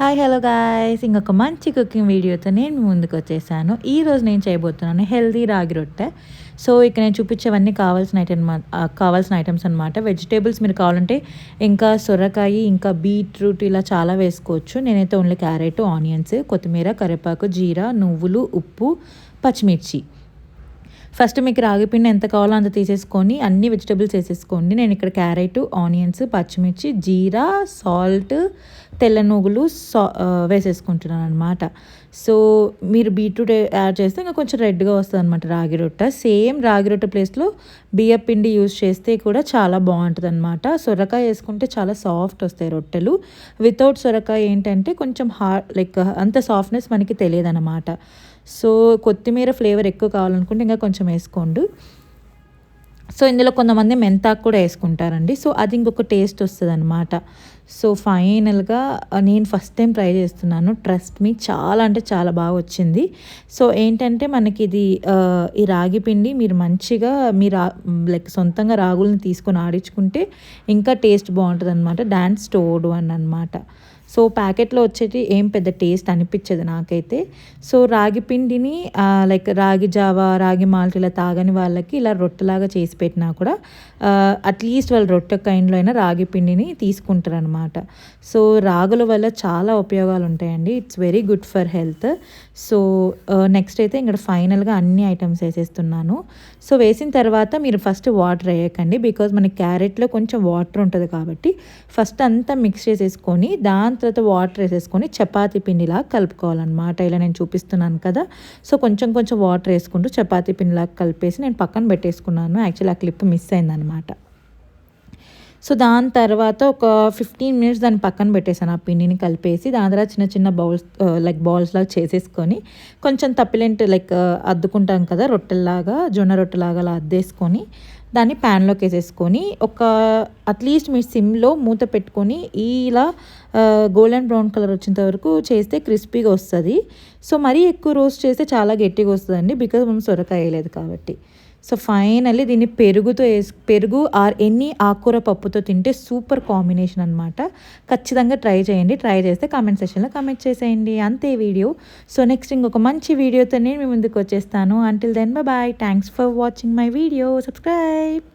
Hi hello guys ఇంకొక మంచి cooking వీడియోతో నేను ముందుకు వచ్చేసాను. ఈ రోజు నేను చేయబోతున్నాను హెల్దీ రాగి రొట్టె. సో ఇక్కడ నేను చూపించేవన్నీ కావాల్సిన ఐటమ్ కావాల్సిన ఐటమ్స్ అనమాట వెజిటేబుల్స్ మీరు కావాలంటే ఇంకా సొరకాయ ఇంకా బీట్రూట్ ఇలా చాలా వేసుకోవచ్చు. నేనైతే ఓన్లీ క్యారెట్ ఆనియన్స్ కొత్తిమీర కరివేపాకు జీరా నువ్వులు ఉప్పు పచ్చిమిర్చి. ఫస్ట్ మీకు రాగిపిండి ఎంత కావాలో అంత తీసేసుకొని అన్ని వెజిటబుల్స్ వేసేసుకోండి. నేను ఇక్కడ క్యారెట్ ఆనియన్స్ పచ్చిమిర్చి జీరా సాల్ట్ తెల్ల నూగులు సా వేసేసుకుంటున్నాను అనమాట సో మీరు బీట్రూట్ యాడ్ చేస్తే ఇంకా కొంచెం రెడ్గా వస్తుంది అనమాట రాగి రొట్టె. సేమ్ రాగి రొట్టె ప్లేస్లో బియ్యం పిండి యూస్ చేస్తే కూడా చాలా బాగుంటుంది అనమాట సొరకాయ వేసుకుంటే చాలా సాఫ్ట్ వస్తాయి రొట్టెలు. వితౌట్ సొరకాయ ఏంటంటే కొంచెం హార్డ్ లైక్ అంత సాఫ్ట్నెస్ మనకి తెలియదు అనమాట సో కొత్తిమీర ఫ్లేవర్ ఎక్కువ కావాలనుకుంటే ఇంకా కొంచెం వేసుకోండి. సో ఇందులో కొంతమంది మెంతాకు కూడా వేసుకుంటారండి. సో అది ఇంకొక టేస్ట్ వస్తుంది అనమాట సో ఫైనల్గా నేను ఫస్ట్ టైం ట్రై చేస్తున్నాను. ట్రస్ట్ మీ చాలా అంటే చాలా బాగా వచ్చింది. సో ఏంటంటే మనకి ఇది ఈ రాగి పిండి మీరు మంచిగా మీరు లైక్ సొంతంగా రాగులను తీసుకొని ఆడించుకుంటే ఇంకా టేస్ట్ బాగుంటుంది అనమాట డ్యాన్స్ స్టోర్డ్ అని అనమాట సో ప్యాకెట్లో వచ్చేటి ఏం పెద్ద టేస్ట్ అనిపించదు నాకైతే. సో రాగి పిండిని లైక్ రాగి జావా రాగి మాల్ట్ ఇలా తాగని వాళ్ళకి ఇలా రొట్టెలాగా చేసి పెట్టినా కూడా అట్లీస్ట్ వాళ్ళు రొట్టె కైండ్లో అయినా రాగి పిండిని తీసుకుంటారు అనమాట సో రాగుల వల్ల చాలా ఉపయోగాలు ఉంటాయండి. It's very good for health. So next అయితే ఇక్కడ ఫైనల్గా అన్ని ఐటమ్స్ వేసేస్తున్నాను. సో వేసిన తర్వాత మీరు ఫస్ట్ వాటర్ వేయకండి. బికాజ్ మనకి క్యారెట్లో కొంచెం వాటర్ ఉంటుంది కాబట్టి ఫస్ట్ అంతా మిక్స్ చేసేసుకొని దాని తర్వాత వాటర్ వేసేసుకొని చపాతీ పిండిలా కలుపుకోవాలన్నమాట. ఇలా నేను చూపిస్తున్నాను కదా. సో కొంచెం కొంచెం వాటర్ వేసుకుంటూ చపాతీ పిండిలా కలిపేసి నేను పక్కన పెట్టేసుకున్నాను. యాక్చువల్లీ ఆ క్లిప్ మిస్ అయిందనమాట సో దాని తర్వాత ఒక ఫిఫ్టీన్ మినిట్స్ దాన్ని పక్కన పెట్టేసాను ఆ పిండిని కలిపేసి. దాని తర్వాత చిన్న చిన్న బౌల్స్ లైక్ బౌల్స్ లాగా చేసేసుకొని కొంచెం తప్పిలేంటి లైక్ అద్దుకుంటాం కదా రొట్టెల్లాగా జొన్న రొట్టెలాగా అలా అద్దేసుకొని దాన్ని ప్యాన్లోకి వేసేసుకొని ఒక అట్లీస్ట్ మీ సిమ్లో మూత పెట్టుకొని ఇలా గోల్డెన్ బ్రౌన్ కలర్ వచ్చేంత వరకు చేస్తే క్రిస్పీగా వస్తుంది. సో మరీ ఎక్కువ రోస్ట్ చేస్తే చాలా గట్టిగా వస్తుందండి బికాజ్ మనం సొరకాయ వేయలేదు కాబట్టి. సో ఫైనల్లీ దీన్ని పెరుగుతో వేసి పెరుగు ఆర్ ఎన్ని ఆకుకూర పప్పుతో తింటే సూపర్ కాంబినేషన్ అనమాట ఖచ్చితంగా ట్రై చేయండి. ట్రై చేస్తే కామెంట్ సెషన్లో కామెంట్ చేసేయండి. అంతే వీడియో. సో నెక్స్ట్ ఇంకొక మంచి వీడియోతో నేను మీ ముందుకు వచ్చేస్తాను. Until then bye thanks for watching my video subscribe